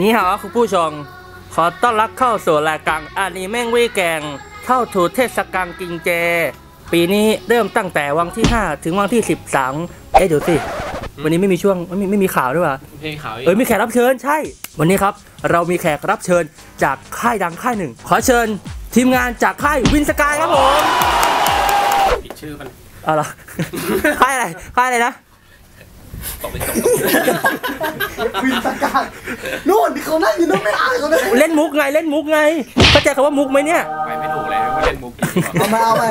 นี่ฮะคุณผู้ชม ขอต้อนรับเข้าสู่รายการอานิเมงวิแกง เข้าถูเทศกาลกินเจ ปีนี้เริ่มตั้งแต่วันที่ 5 ถึงวันที่ 13 เอ๊ะเดี๋ยวสิ วันนี้ไม่มีช่วงไม่มีไม่มีข่าวด้วยวะเพลงขาวเออมีแขกรับเชิญใช่ วันนี้ครับเรามีแขกรับเชิญจากค่ายดังค่ายหนึ่ง ขอเชิญทีมงานจากค่ายวินสกายครับผมผิดชื่อมันเอาล่ะค่ายอะไรค่ายอะไรนะ ตกไปตกวินสกายนู่นที่เขานั่งอยู่นู่นไม่อ่านเขาเลยเล่นมุกไงเล่นมุกไงเข้าใจคำว่ามุกไหมเนี่ยไปไม่ถูกเลยว่าเล่นมุกอีกเอามาเอามา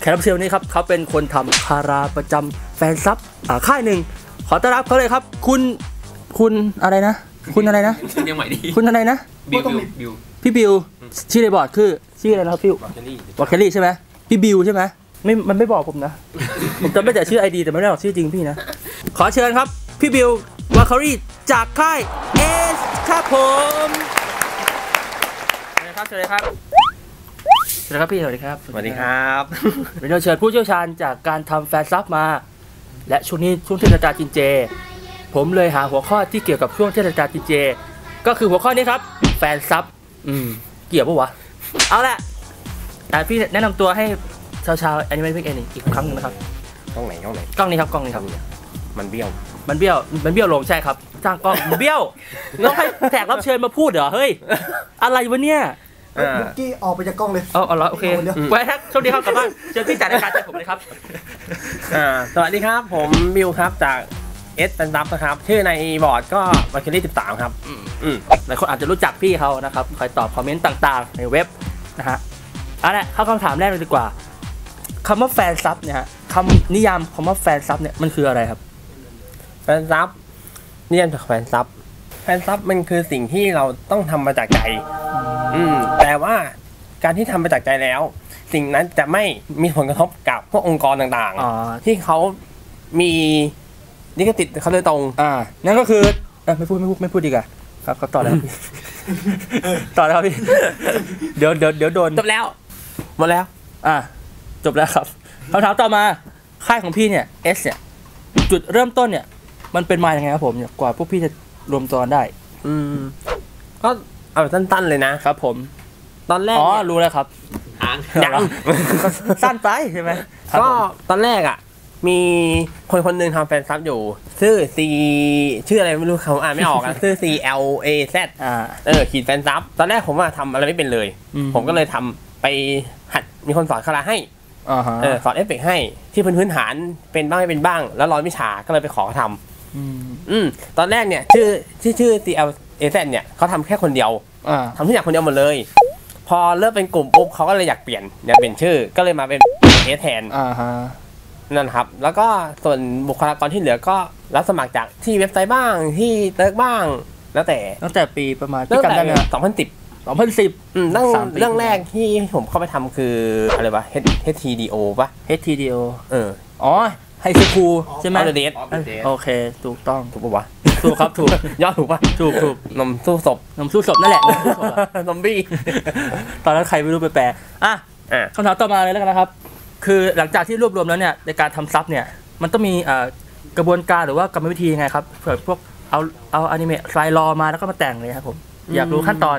แขกรับเชิญวันนี้ครับเขาเป็นคนทำคาราประจำแฟนซับอ่าค่ายหนึ่งขอต้อนรับเขาเลยครับ คุณคุณอะไรนะ คุณอะไรนะชื่อยังใหม่ดีคุณอะไรนะบิวบิวบิวพี่บิวชื่อในบอร์ดคือชื่ออะไรนะครับพี่บอลเจอรี่วอลเคลลี่ใช่ไหมพี่บิวใช่ไหม ไม่มันไม่บอกผมนะ ผมจำได้แต่ชื่อไอดีแต่ไม่ได้บอกชื่อจริงพี่นะ ขอเชิญครับ พี่บิววอลเคลลี่จากค่ายเอสครับผมสวัสดีครับสวัสดีครับสวัสดีครับพี่สวัสดีครับสวัสดีครับวันนี้เราเชิญผู้เชี่ยวชาญจากการทำแฟนซับมา และช่วงนี้ช่วงเทศกาลกินเจ ผมเลยหาหัวข้อที่เกี่ยวกับช่วงเทศกาลกินเจ ก็คือหัวข้อนี้ครับ แฟนซับอืม เกี่ยวปะวะ เอาละอะพี่แนะนำตัวให้ ชาวชาวแอนิเมะพิกเอนอีกครั้งหนึงนะครับกล้องไหนกล้องไหนกล้องนี้ครับกล้องนี้ครับมันเบี้ยว มันเบี้ยวมันเบี้ยวลงใช่ครับจ้างกล้องมันเบี้ยวต้องให้แขกรับเชิญมาพูดเหรอเฮ้ยอะไรวะเนี่ยอ่า บุกกี้ออกไปจากกล้องเลยเอาเอาละโอเคเอาเดี๋ยวไว้ครับโชคดีครับกลับบ้านเจอพี่จัดรายการเจอผมเลยครับ อ่าสวัสดีครับผมบิวครับจากเอสตันดับนะครับ ชื่อในบอร์ดก็มาคิลี่13ครับอืม หลายคนอาจจะรู้จักพี่เขานะครับ คอยตอบคอมเมนต์ต่างๆ ในเว็บนะฮะเอาละเข้าคำถามแรกเลยดีกว่า คำว่าแฟนซับเนี่ยฮะคำนิยามคำว่าแฟนซับเนี่ยมันคืออะไรครับ แฟนซับนี่ยันจากแฟนซับแฟนซับมันคือสิ่งที่เราต้องทำมาจากใจ อืม แต่ว่าการที่ทำมาจากใจแล้ว สิ่งนั้นจะไม่มีผลกระทบกับพวกองค์กรต่างอ๋อๆที่เขามีลิขสิทธิ์เขาโดยตรง อ่า นั่นก็คือเอ้ยไม่พูดไม่พูดไม่พูดดีกว่าครับครับต่อแล้วพี่ต่อแล้วพี่ เดี๋ยวเดี๋ยวเดี๋ยวโดนจบแล้วหมดแล้ว อ่า จบแล้วครับคำถามต่อมาค่ายของพี่เนี่ยเอสเนี่ย จุดเริ่มต้นเนี่ย มันเป็นมาอย่างไงครับผมเนี่ยกว่าพวกพี่จะรวมตัวกันได้ อืม ก็เอาแบบสั้นๆเลยนะ ครับ ผม ตอนแรกอ๋อเนี่ยรู้แล้วครับหางยังสั้นไปใช่ไหมครับก็ผมตอนแรกอะ มีคนคนหนึ่งทำแฟนซับอยู่ ชื่อ C ชื่ออะไรไม่รู้เขาอ่านไม่ออกอะ ชื่อ C L A Z อ่า เออขีดแฟนซับตอนแรกผมอะทำอะไรไม่เป็นเลย อืม ผมก็เลยทำไปหัดมีคนสอนคาราให้อ่าฮะเออ สอนเอฟเฟกต์ให้ที่พื้นพื้นฐานเป็นบ้างไม่เป็นบ้าง แล้วร้อยวิชาก็เลยไปขอเขาทมำอืมตอนแรกเนี่ยชื่อชื่อชื่อ C L A Z เนี่ยเขาทำแค่คนเดียวอ่าทำทุกอย่างคนเดียวหมดเลย พอเริ่มเป็นกลุ่มปุ๊บเขาก็เลยอยากเปลี่ยนอยากเปลี่ยนชื่อก็เลยมาเป็นเอแทนอ่าฮะนั่นครับ แล้วก็ส่วนบุคลากรที่เหลือก็รับสมัครจากที่เว็บไซต์บ้างที่เติร์กบ้าง แล้วแต่ตั้งแต่ปีประมาณตั้พี่งจำแต่ได้ไหมสองพันสิบ สองพันสิบอืมตั้งสามปี เรื่องแรกที่ผมเข้าไปทำคืออะไรวะ H- HTDO ปะ HTDO เอออ๋อ ไฮสคูลใช่ไหมออเดเดสออฟเดอะเดย์โอเค ถูกต้อง ถูกปะวะ ถูกครับถูก ยอดถูกปะถูกถูกนมสู้ศพ นมสู้ศพนั่นแหละนมสู้ศพอะซอมบี้ ตอนนั้นใครไม่รู้ไปแปลอะอะ คำถามต่อมาเลยแล้วกันนะครับ คือหลังจากที่รวบรวมแล้วเนี่ยในการทำซับเนี่ย มันต้องมีเอ่อกระบวนการหรือว่ากรรมวิธียังไงครับเผื่อพวกเอาเอาอนิเมะไฟล์รอมาแล้วก็มาแต่งเลยครับผม อยากรู้ขั้นตอน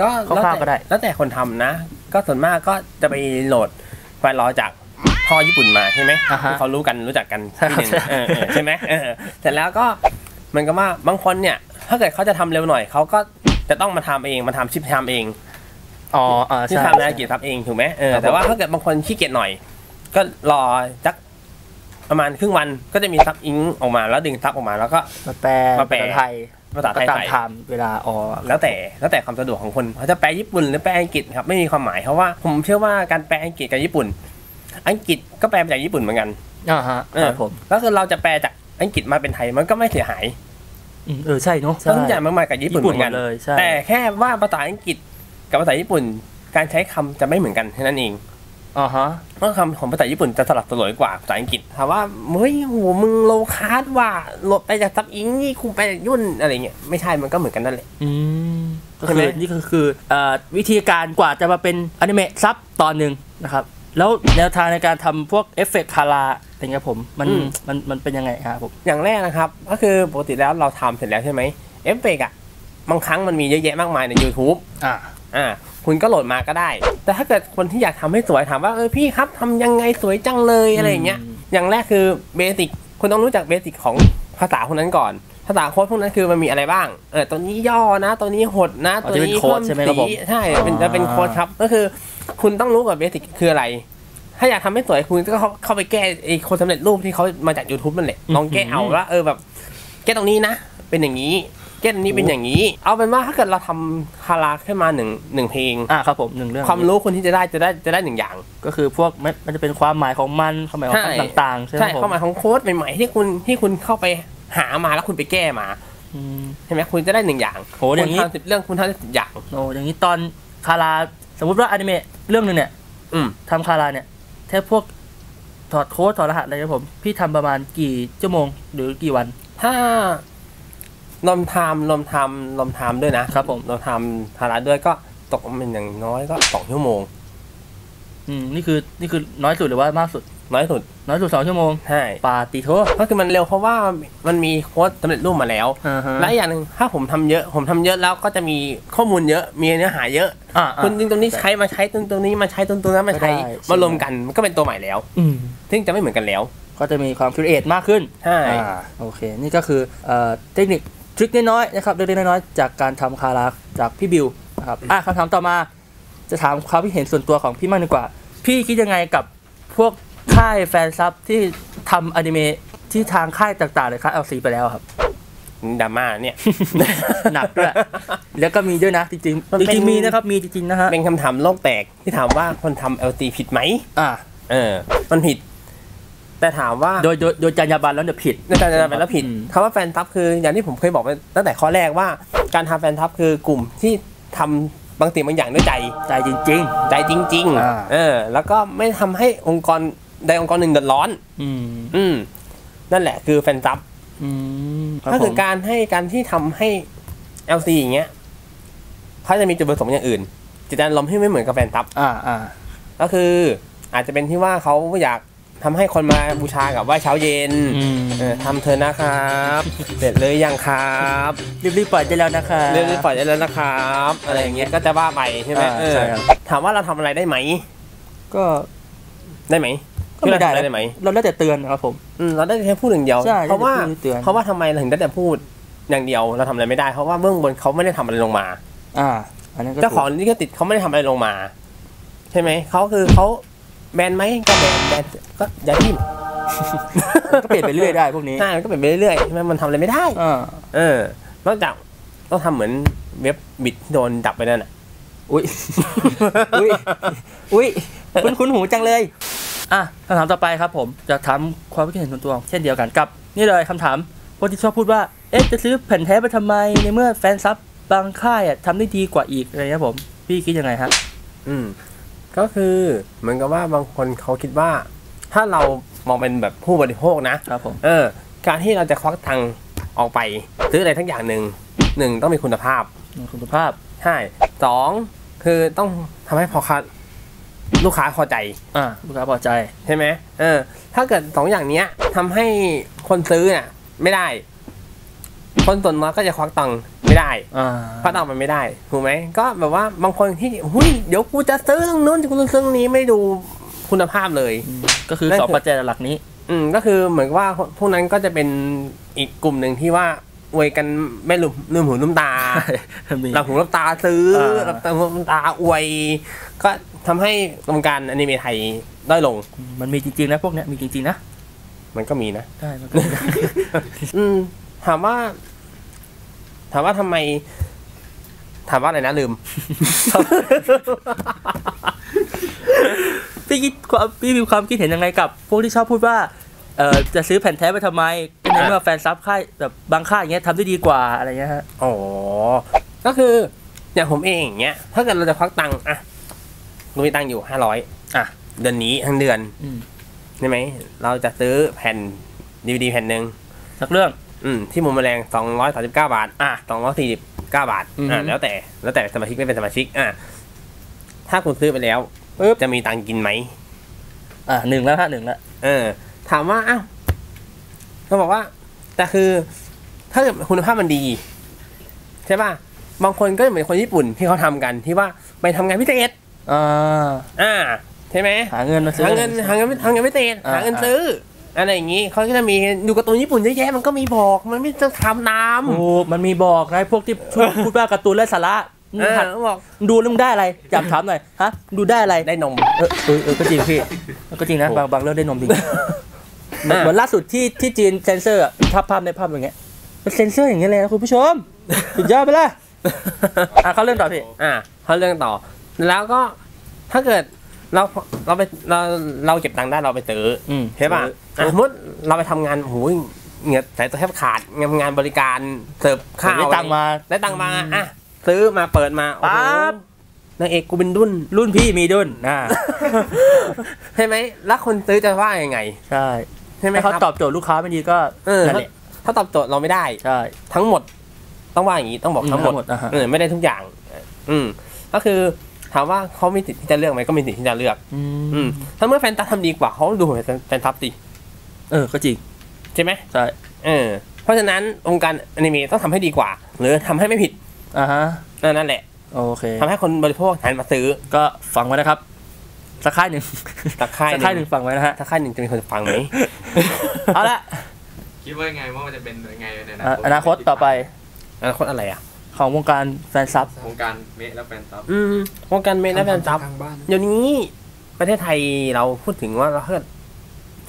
ก็คร่าวๆก็ได้แล้วแต่คนทำนะ ก็ส่วนมากก็จะไปโหลดไฟล์รอจากพ่อญี่ปุ่นมาใช่ไหมอ่าฮะที่เขารู้กันรู้จักกันใช่ที่หนึ่งใช่เออเออใช่ไหมเออเสร็จแล้วก็เหมันก็ว่าบางคนเนี่ย ถ้าเกิดเขาจะทำเร็วหน่อยเขาก็จะต้องมาทำเองมาทำชิปทำเองอ๋ออ่าชิปใช่ทำนะกิจทำเองถูกไหมเออครับผมแต่ว่าถ้าเกิดบางคนขี้เกียจหน่อย ก็รอสักประมาณครึ่งวันก็จะมีซับอิงออกมาแล้วดึงซับออกมาแล้วก็มาแปลมาแปลภษไทย ภาษาไทก็ยตามใส่ไทม์เวลาอ๋อแล้วแต่แล้วแต่ความสะดวกของคนเขาจะแปลญี่ปุ่นหรือแปลอังกฤษครับไม่มีความหมายเพราะว่าผมเชื่อว่าการแปลอังกฤษกับญี่ปุ่น อังกฤษก็แปลมาจากญี่ปุ่นเหมือนกันอ่าฮะเอคอรับผมก็คือเราจะแปลจากอังกฤษมาเป็นไทยมันก็ไม่เสียหายอืมเออใช่เนาะเพราะทุกอย่างมันมาจากญี่ปุ่นเหมือนกันหมดเลยใช่แต่แค่ว่าภาษาอังกฤษกับภาษาญี่ปุ่น การใช้คำจะไม่เหมือนกันแค่นั้นเอง อ่าฮะเพราะคำของภาษาญี่ปุ่นจะสลับสลวยกว่าภาษาอังกฤษถามว่าเฮ้ยโหมึงโลคาร์ดว่าโหลดไปจากซับอิงนี่คุณไปจากยุ่นอะไรเงี้ยไม่ใช่มันก็เหมือนกันนั่นแหละอืมก็ใช่ไหคืมอนี่ก็คือเอ่อวิธีการกว่าจะมาเป็นอนิเมะซับตอนหนึ่งนะครับแล้วแนวทางในการทำพวกเอฟเฟกต์คาราอะไรเงี้ยผมมันมันมันเป็นยังไงครับผมอย่างแรกนะครับ ก็คือปกติแล้วเราทำเสร็จแล้วใช่ไหมเอฟเฟกต์อะบางครั้งมันมีเยอะแยะมากมายใน YouTube อ่า อ่าคุณก็โหลดมาก็ได้ แต่ถ้าเกิดคนที่อยากทำให้สวยถามว่าเออพี่ครับทำยังไงสวยจังเลยอะไรอย่างเงี้ยอืมอย่างแรกคือเบสิกคุณต้องรู้จักเบสิกของภาษาพวกนั้นก่อน ภาษาโค้ดพวกนั้นคือมันมีอะไรบ้างเออตัวนี้ย่อนะตัวนี้หดนะอ๋อตัวจะเป็นนี้โค้ดใช่ไหมครับผมสีใช่เป็นอ๋อจะเป็นโค้ดครับก็คือ คุณต้องรู้ก่อนเบสิกคืออะไร ถ้าอยากทำให้สวยคุณก็เข้าเข้าไปแก้ไอ้โค้ดสำเร็จรูปที่เขามาจาก YouTube นั่นแหละลองแก้เอาว่าเออแบบ แก้ตรงนี้นะเป็นอย่างนี้ แก้ตรงนี้เป็นอย่างนี้ เอาเป็นว่าถ้าเกิดเราทำคาราขึ้นมาหนึ่งหนึ่งเพลงอ่าครับผมหนึ่งเรื่องความรู้คนที่จะได้จะได้จะได้หนึ่งอย่าง ก็คือพวกมันมันจะเป็นความหมายของมันความหมายของใช่คำต่างๆใช่ไหมใช่ผมความหมายของโค้ดใหม่ๆที่คุณที่คุณเข้าไปหามาแล้วคุณไปแก้มาอืมใช่ไหมคุณจะได้หนึ่งอย่างโหอย่างนี้คุณทำสิบเรื่องคุณทำได้สิบอย่างโอ้อย่างนี้ตอนคาราสมมติว่าอนิเมะเรื่องหนึ่งเนี่ย อืมทำคาราเนี่ยแค่พวกถอดโค้ดถอดรหัสอะไรครับผม พี่ทำประมาณกี่ชั่วโมงหรือกี่วัน ถ้า รวมไทม์รวมไทม์รวมไทม์ด้วยนะครับผม รวมไทม์ภาระด้วยก็ตกเป็นอย่างน้อยก็สองชั่วโมง อืมนี่คือนี่คือน้อยสุดหรือว่ามากสุด น้อยสุด น้อยสุดสองชั่วโมงใช่ปาติโทก็คือมันเร็วเพราะว่ามันมีโค้ดสำเร็จรูปมาแล้วอ่าฮะและอีกอย่างหนึ่งถ้าผมทำเยอะ ผมทำเยอะแล้วก็จะมีข้อมูลเยอะมีเนื้อหาเยอะอ่าคุณดึงตรงนี้ใช้มาใช้ตรงตรงนี้มาใช้ตรงตรงนั้นมาใช้ก็ได้มารวมกันมันก็เป็นตัวใหม่แล้ว อืมซึ่งจะไม่เหมือนกันแล้ว ก็จะมีความคิดเอทมากขึ้นใช่อ่าโอเค นี่ก็คือเอ่อเทคนิคท ริคน้อยๆนะครับเล็กๆน้อยๆจากการทำคาราจากพี่บิวนะครับอะคำถามต่อมา จะถามความคิดเห็นส่วนตัวของพี่มากดีกว่า พี่คิดยังไงกับพวกค่ายแฟนซับที่ทำอนิเมะที่ทางค่ายต่างๆเลยครับ LC ไปแล้วครับดราม่าเนี่ยหนักด้วยแล้วก็มีด้วยนะจริงมันๆเป็นจริงๆมีนะครับมีจริงๆนะฮะเป็นคำถามโลกแตกที่ถามว่าคนทำ LT ผิดไหมอ่าเออมันผิด แต่ถามว่าโดยโดยโดยจรรยาบรรณแล้วเนี่ยผิดในการจะเป็นแล้วผิดอืมคำว่าแฟนทับคืออย่างที่ผมเคยบอกไปตั้งแต่ข้อแรกว่า การทำแฟนทับคือกลุ่มที่ทำบางสิ่งบางอย่างด้วยใจใจจริง ใจจริงอ่า ๆเออแล้วก็ไม่ทำให้องค์กรใดองค์กรหนึ่งเดือดร้อน ๆ อืมอืมนั่นแหละคือแฟนทับ อืมรับก็คือผมการให้การที่ทำให้ LC อย่างเงี้ยเขาจะมีจุดประสงค์อย่างอื่นจิตใจลมณ์ที่ไม่เหมือนกับแฟนทับ อ่าอ่าก็คืออาจจะเป็นที่ว่าเขาอยาก ทำให้คนมาบูชากับไหว้เช้าเย็นอืมเออทำเธอะนะครับ เสร็จเลยยังครับรีบๆปล่อยได้แล้วนะคะเรื่องนี้ปล่อยได้แล้วนะครับ อะไรอย่างเงี้ยก็จะว่าไปใช่ไหมอ่าเออใช่ครับถามว่าเราทำอะไรได้ไหม ก็ได้ไหมก็ไม่ได้พี่เราทำอะนะรได้ไหม เราได้แต่เตือนครับผมอืมเราได้แค่พูดอย่างเดียวใช่เพราะว่าได้แต่พูดเตือนเพราะว่าทำไมเราถึงได้แต่พูดอย่างเดียวเราทำอะไรไม่ได้เพราะว่าเบื้องบนเขาไม่ได้ทำอะไรลงมา อ่าอันนั้นก็เจ้าของถูกลิขสิทธิ์เขาไม่ได้ทำอะไรลงมา ใช่ไหมเขาคือเขา แบนไหมก็แบนแบนก็อย่าทิ่มก็เปลี่ยนไปเรื่อยได้พวกนี้ใช่มันก็เป็นไปเรื่อยๆใช่ไหมมันทำอะไรไม่ได้อ่าเออนอกจากต้องทำเหมือนเว็บบิดที่โดนดับไปนั่นน่ะอุ้ยอุ้ยอุ้ยคุ้นคุ้นหูจังเลยอะคำถามต่อไปครับผมจะถามความคิดเห็นส่วนตัวเช่นเดียวกันกับ นี่เลยคำถามพวกที่ชอบพูดว่าเอ๊ะจะซื้อแผ่นแท้ไปทำไมในเมื่อแฟนซับบางค่ายอะทำได้ดีกว่าอีกอะไรเงี้ยผม พี่คิดยังไงฮะอืม ก็คือเหมือนกับว่าบางคนเขาคิดว่า ถ้าเรามองเป็นแบบผู้บริโภคนะครับผมเออ การที่เราจะควักตังค์ออกไปซื้ออะไรทั้งอย่างหนึ่งหนึ่งต้องมีคุณภาพคุณภาพใช่สองคือต้องทำให้พอค้าลูกค้าพอใจ อ่า ลูกค้าพอใจ ใช่ไหมเออ ถ้าเกิดสองอย่างเนี้ยทำให้คนซื้อน่ะไม่ได้ คนส่วนน้อยก็จะควักตังค์ ไม่ได้อ่าควักตังค์มันไม่ได้ถูกไหมก็แบบว่าบางคนที่หุ้ยเดี๋ยวกูจะซื้อตรงนู้นกูจะซื้อตรงนี้ไม่ดูคุณภาพเลย ก็คือนั่นสองคือปัจจัยหลักนี้ อืมก็คือเหมือนกับว่าพวกนั้นก็จะเป็นอีกกลุ่มหนึ่งที่ว่าอวยกันไม่ลืมลืมหูลืมตามีหลับหูหลับตาซื้ออ่าหลับตาหูหลับตาอวย ก็ทำให้วงการอนิเมะไทยด้อยลง มันมีจริงๆนะพวกเนี้ยมีจริงๆนะ มันก็มีนะใช่มันก็มีนะอืมถามว่า ถามว่าทำไม ถามว่าอะไรนะลืม พี่คิดความพี่มีความคิดเห็นยังไงกับ พวกที่ชอบพูดว่าเออจะซื้อแผ่นแท้ไปทำไมก็ในเมื่อแฟนซับค่ายแบบบางค่ายอย่างเงี้ยทำได้ดีกว่าอะไรเงี้ยฮะอ๋อก็คืออย่างผมเองอย่างเงี้ยถ้าเกิดเราจะควักตังค์อะเรามีตังค์อยู่ห้าร้อยอะเดือนนี้ทั้งเดือนอืมใช่ไหมเราจะซื้อแผ่นดีวดีแผ่นหนึ่งสักเรื่อง อืมที่มุมแมลงสองร้อยสามสิบเก้าบาท อะสองร้อยสี่สิบเก้าบาท อือฮึ อ่าแล้วแต่ แล้วแต่สมาชิกไม่เป็นสมาชิก อะถ้าคุณซื้อไปแล้วปึ๊บจะมีตังค์กินไหม อะหนึ่งแล้วฮะหนึ่งแล้ว เออ ถามว่า อ้าวเขาบอกว่า แต่คือ ถ้าเกิดคุณภาพมันดี ใช่ป่ะ บางคนก็เหมือนคนญี่ปุ่นที่เขาทำกันที่ว่าไปทำงานพิเศษ อ่า อ่า ใช่ไหมหาเงินมาซื้อ หาเงินหาเงินหาเงินพิเศษอ่า หาเงินซื้อ อะไรอย่างงี้เขาก็จะมีดูการ์ตูนญี่ปุ่นเยอะแยะมันก็มีบอก มันไม่ต้องทำน้ำโอ้มันมีบอกนะพวกที่ชอบพูดว่าการ์ตูนไร้สาระมึงเออหัดบอกดูแล้วมึงได้อะไรอยากถามหน่อยฮะดูได้อะไรได้นม เออเออเออก็จริงพี่ก็จริงนะโอ้บางบางเรื่องได้นมจริงเหมือนอ่าเหมือนล่าสุดที่ที่จีนเซนเซอร์อะภาพภาพในภาพอย่างเงี้ยมันเซนเซอร์อย่างเงี้ยเลยนะคุณผู้ชมสุดยอดไปเลยอะเขาเรื่องต่อพี่อ่าเขาเรื่องต่อ แล้วก็ถ้าเกิดเราเราไปเราเราเก็บตังค์ได้เราไปซื้ออืมใช่ป่ะอะ สมมติเราไปทำงานโอ้โหเหงื่อสายตัวแทบขาดงานงานบริการเสิร์ฟข้าวได้ตังค์มาได้ตังค์มาอะซื้อมาเปิดมาโอ้โหปั๊บนางเอกกูเป็นดุนรุ่นพี่มีดุนอ่าใช่ไหมแล้วคนซื้อจะว่ายังไง ใช่ใช่ไหมถ้าครัเขาบตอบโจทย์ลูกค้าไม่ดีก็เออนั่นแหละถ้าตอบโจทย์เราไม่ได้ใช่ทั้งหมดต้องว่าอย่างนี้ต้องบอกอืมทั้งหมดทั้งหมดอ่าฮะเออไม่ได้ทุกอย่าง อืม ก็คือถามว่าเขามีสิทธิ์ที่จะเลือกไหมก็มีสิทธิ์ที่จะเลือก อือืมมถ้าเมื่อแฟนตับทำดีกว่าเขาดูเหมือนแฟนตับสิ เออ ก็จริง ใช่ไหมใช่เออเพราะฉะนั้นองค์การอนิเมะต้องทำให้ดีกว่า หรือทำให้ไม่ผิดอ่าฮะนั่นแหละ โอเคทำให้คนบริโภคหันมาซื้อ ก็ฟังไว้นะครับสักค่ายหนึ่งสักค่ายสักหค่ายหนึ่นึ่งงฟังไว้นะฮะถ้าค่ายหนึ่งจะมีคนฟังไหมเอาละคิดว่ายังไงว่ามันจะเป็นยังไงในอนาอะคตอนาคตต่อไปอนาคตอะไรอะ ของวงการแฟนซับวงการเมะและแฟนซับอืมวงการเมนและแฟนซับทางบ้านเดี๋ยวนี้ประเทศไทยเราพูดถึงว่าเราถ้าเกิด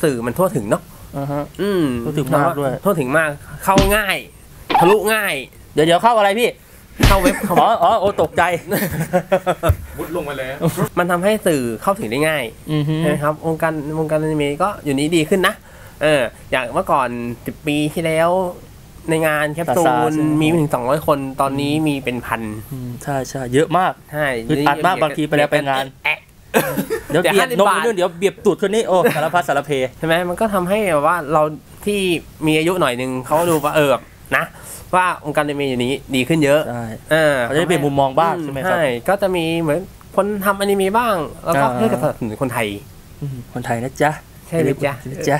สื่อมันทั่วถึงเนาะ อ่าฮะอืมทั่วถึงมากด้วยทั่วถึงมาก เข้าง่าย ทะลุง่าย เดี๋ยวเดี๋ยวเข้าอะไรพี่ เข้าเว็บเข้าอ๋ออ๋อโอตกใจ มุดลงไปเลยมันทำให้สื่อเข้าถึงได้ง่ายอือฮึนะครับวงการวงการอนิเมะก็อยู่นี้ดีขึ้นนะ เออ อย่างเมื่อก่อนสิบปีที่แล้วในงานแคปซูลมีไม่ถึงสองร้อยคนตอนนี้มีเป็นพันอืมใช่ใช่เยอะมาก ใช่อึดอัดมากบางทีไปแล้วไปงานแอะ เดี๋ยวเดี๋ยวเบียด50นมบาทนู่นเดี๋ยวเบียบตูดคนนี้โอ้สารพัดสารเพใช่ไหมมันก็ทำให้แบบว่าเราที่มีอายุหน่อยหนึงเขาดูว่าเออแบบนะว่าองค์การอนิเมะอยู่นี้ดีขึ้นเยอะใช่เออเขาจะได้เปลี่ยนมุมมองบ้างใช่ไหมครับใช่ก็จะมีเหมือนคนทำอนิเมะบ้าง แล้วก็อ่าเพื่อสนับสนุนคนไทยอืมคนไทยนะจ๊ะใช่ไหมจ๊ะนะจ๊ะ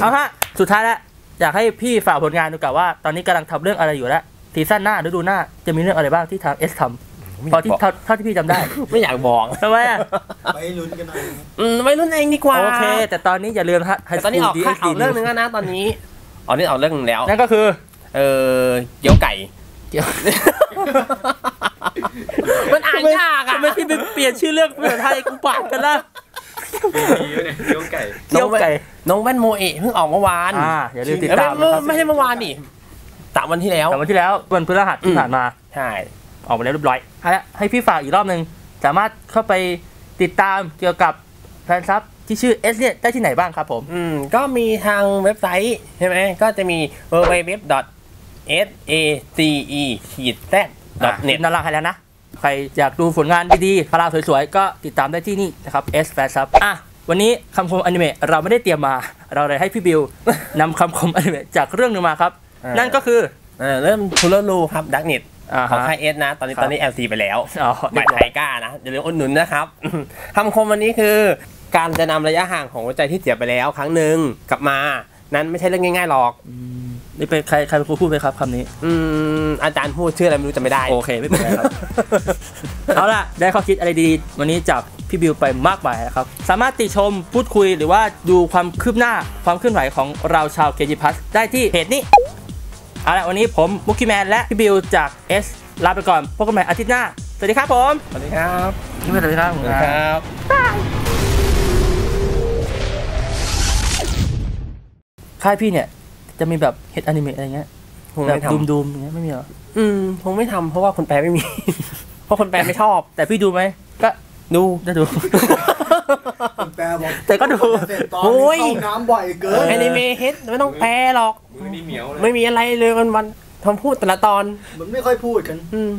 เอาฮะสุดท้ายแล้วอยากให้พี่ฝากผลงานดูกับว่า ตอนนี้กำลังทำเรื่องอะไรอยู่แล้วซีซั่นหน้าฤดูหน้าจะมีเรื่องอะไรบ้างที่ทางเอสทำ พอที่เท่าเท่าที่พี่จำได้ ไม่อยากบอกทำไมอะไปลุ้นกันหน่อยนะอืมไม่รุ่นเองดีกว่าโอเค แต่ตอนนี้อย่าลืมฮะแต่ตอนนี้ออกค่ายออกเรื่องหนึงแล้วนะตอนนี้ออกนี่ออกเรื่องหนึงแล้วนั่นก็คือ เออเกี๊ยวไก่เกี่ยวมันอ่านยากอะทำไมพี่ไปเปลี่ยนชื่อเรื่องภาษาไทยกูปากกันล่ะมีเยอะเนี่ยเกี๊ยวไก่เกี่ยวไก่น้องแว่นโมเอะเพิ่งออกเมื่อวานอ่าอย่าลืมติดเอ้ยตามไม่นะครับไม่ใช่เมื่อวานนี่สามวันที่แล้วแต่วันที่แล้ววันพฤหัสที่ผ่านมาใช่ ออกมาแล้วเรียบร้อยเอาละให้พี่ฝากอีกรอบหนึ่งสามารถเข้าไปติดตามเกี่ยวกับแฟนซับที่ชื่อเอสเนี่ยได้ที่ไหนบ้างครับผม อืม ก็มีทางเว็บไซต์ใช่ไหม ก็จะมี www s a c e ขีด z อะเน็ตนาราใครแล้วนะ ใครอยากดูผลงานดีๆพาราสวยๆ ก็ติดตามได้ที่นี่นะครับ S f a n s u b อะ วันนี้คำคมอนิเมะเราไม่ได้เตรียมมา เราเลยให้พี่บิวนำคำคมอนิเมะจากเรื่องหนึ่งมาครับอ่านั่นั่นก็คือเออเริ่มทูลลูครับดักเน็ตอ่า ของฮะค่ายเอสนะ ตอนนี้ครับตอนนี้ LC ไปแล้วอ๋อหมายไทยกล้านะอย่าลืมอุดหนุนนะครับคำคมวันนี้คือ การจะนำระยะห่างของหัวใจที่เสียไปแล้ว ครั้งหนึ่งกลับมานั้นไม่ใช่เรื่องง่ายๆหรอกอืมนี่เป็นใครใครเป็นคนพูดไปครับคำนี้ อืมอาจารย์พูดชื่ออะไรไม่รู้จำไม่ได้ โอเคไม่เป็นไรครับ เอาล่ะ ได้ข้อคิดอะไรดีๆวันนี้จากพี่บิวไปมากมายนะครับ สามารถติชมพูดคุยหรือว่าดูความคืบหน้าความเคลื่อนไหวของเราชาวเคจิพัสได้ที่เพจนี้ เอาล่ะวันนี้ผมมุกกี้แมนและพี่บิวจาก S ลาไปก่อนพบกันใหม่อาทิตย์หน้า สวัสดีครับผม สวัสดีครับสวัสดีครับสวัสดีครับค่ายพี่เนี่ย จะมีแบบเฮดอนิเมะอะไรเงี้ยคงแบบไม่ทดูมๆอย่างเงี้ยไม่มีเหรอำอืมคงไม่ทำเพราะว่าคนแปลไม่มี เพราะคนแปลไม่ชอบ แต่พี่ดูไหมก็ดูได้ดู คุณแปลบอกแต่ก็ดูเสร็จตอนโอ้นี้ย เข้าน้ำบ่อยเกินอนิเมะเฮดไม่ต้องแปลหรอก มือนี่เหมียวเลยไม่มีอะไรเลยวันวันๆทำพูดแต่ละตอน มันไม่ค่อยพูดกัน อืม